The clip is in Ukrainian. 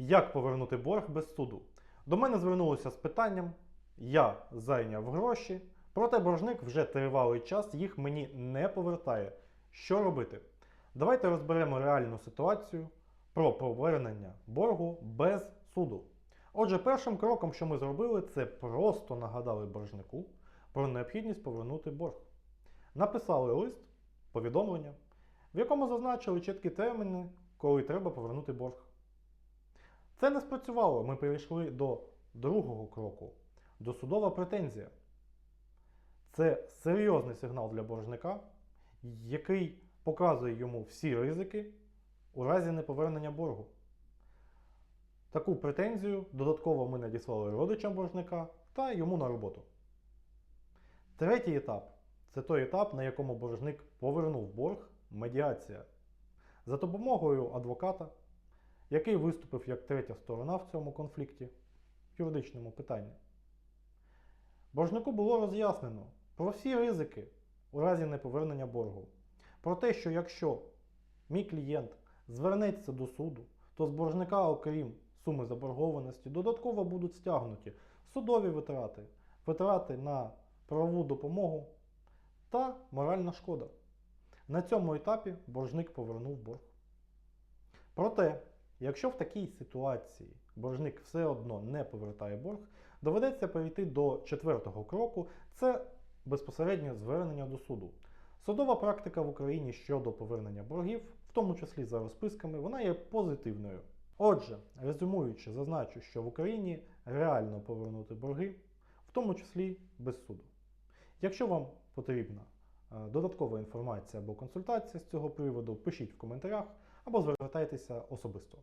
Як повернути борг без суду? До мене звернулося з питанням, я зайняв гроші, проте боржник вже тривалий час їх мені не повертає. Що робити? Давайте розберемо реальну ситуацію про повернення боргу без суду. Отже, першим кроком, що ми зробили, це просто нагадали боржнику про необхідність повернути борг. Написали лист, повідомлення, в якому зазначили чіткі терміни, коли треба повернути борг. Це не спрацювало. Ми перейшли до другого кроку досудова претензія. Це серйозний сигнал для боржника, який показує йому всі ризики у разі неповернення боргу. Таку претензію додатково ми надіслали родичам боржника та йому на роботу. Третій етап це той етап, на якому боржник повернув борг медіація. За допомогою адвоката який виступив як третя сторона в цьому конфлікті, в юридичному питанні. Боржнику було роз'яснено про всі ризики у разі неповернення боргу. Про те, що якщо мій клієнт звернеться до суду, то з боржника, окрім суми заборгованості, додатково будуть стягнуті судові витрати, витрати на правову допомогу та моральна шкода. На цьому етапі боржник повернув борг. Проте, Якщо в такій ситуації боржник все одно не повертає борг, доведеться перейти до четвертого кроку це безпосереднє звернення до суду. Судова практика в Україні щодо повернення боргів, в тому числі за розписками, вона є позитивною. Отже, резюмуючи, зазначу, що в Україні реально повернути борги, в тому числі без суду. Якщо вам потрібна е, додаткова інформація або консультація з цього приводу, пишіть в коментарях або звертайтеся особисто.